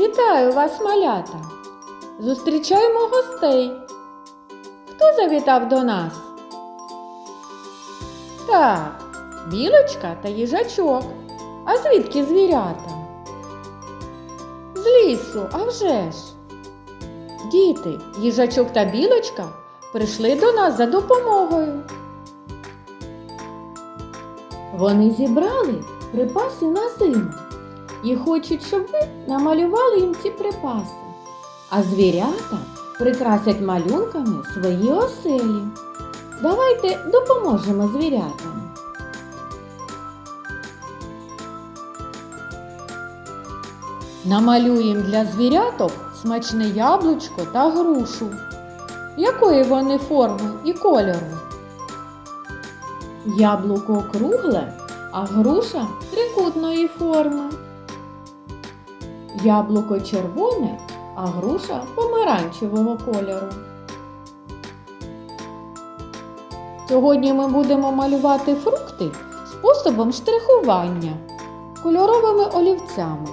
Вітаю вас, малята! Зустрічаємо гостей. Хто завітав до нас? Так, білочка та їжачок. А звідки звірята? З лісу, а вже ж. Діти, їжачок та білочка прийшли до нас за допомогою. Вони зібрали припаси на зиму і хочуть, щоб ви намалювали їм ці припаси. А звірята прикрасять малюнками свої оселі. Давайте допоможемо звірятам. Намалюємо для звіряток смачне яблучко та грушу. Якої вони форми і кольору? Яблуко кругле, а груша трикутної форми. Яблуко червоне, а груша помаранчевого кольору. Сьогодні ми будемо малювати фрукти способом штрихування кольоровими олівцями.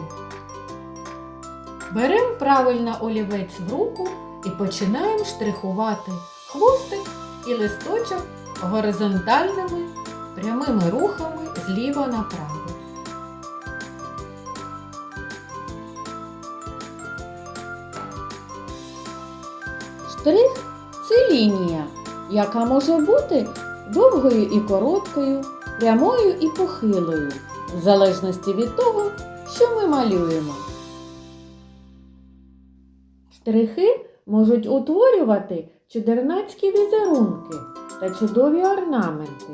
Беремо правильно олівець в руку і починаємо штрихувати хвостик і листочок горизонтальними прямими рухами зліва направо. Штрих це лінія, яка може бути довгою і короткою, прямою і похилою, в залежності від того, що ми малюємо. Штрихи можуть утворювати чудернацькі візерунки та чудові орнаменти,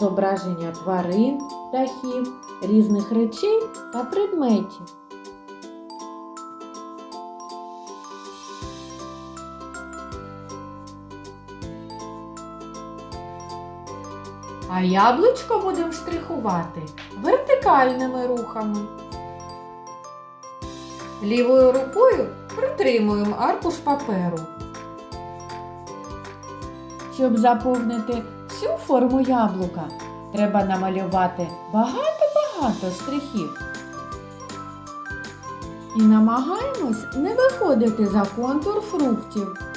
зображення тварин, птахів, різних речей та предметів. А яблучко будемо штрихувати вертикальними рухами. Лівою рукою притримуємо аркуш паперу. Щоб заповнити всю форму яблука, треба намалювати багато-багато штрихів. І намагаємось не виходити за контур фруктів.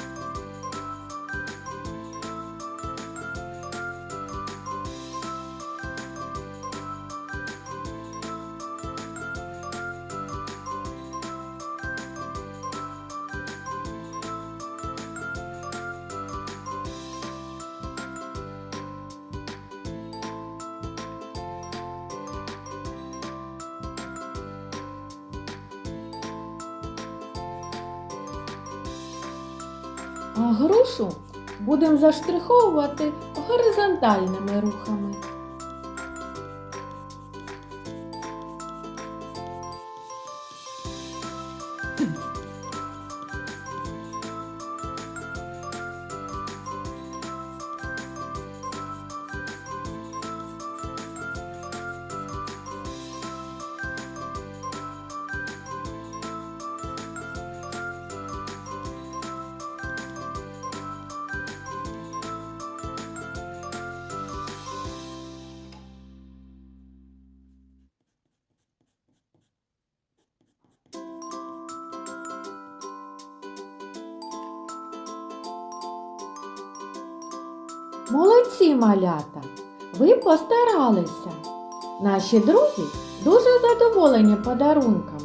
А грушу будемо заштриховувати горизонтальними рухами. Молодці малята! Ви постаралися. Наші друзі дуже задоволені подарунками.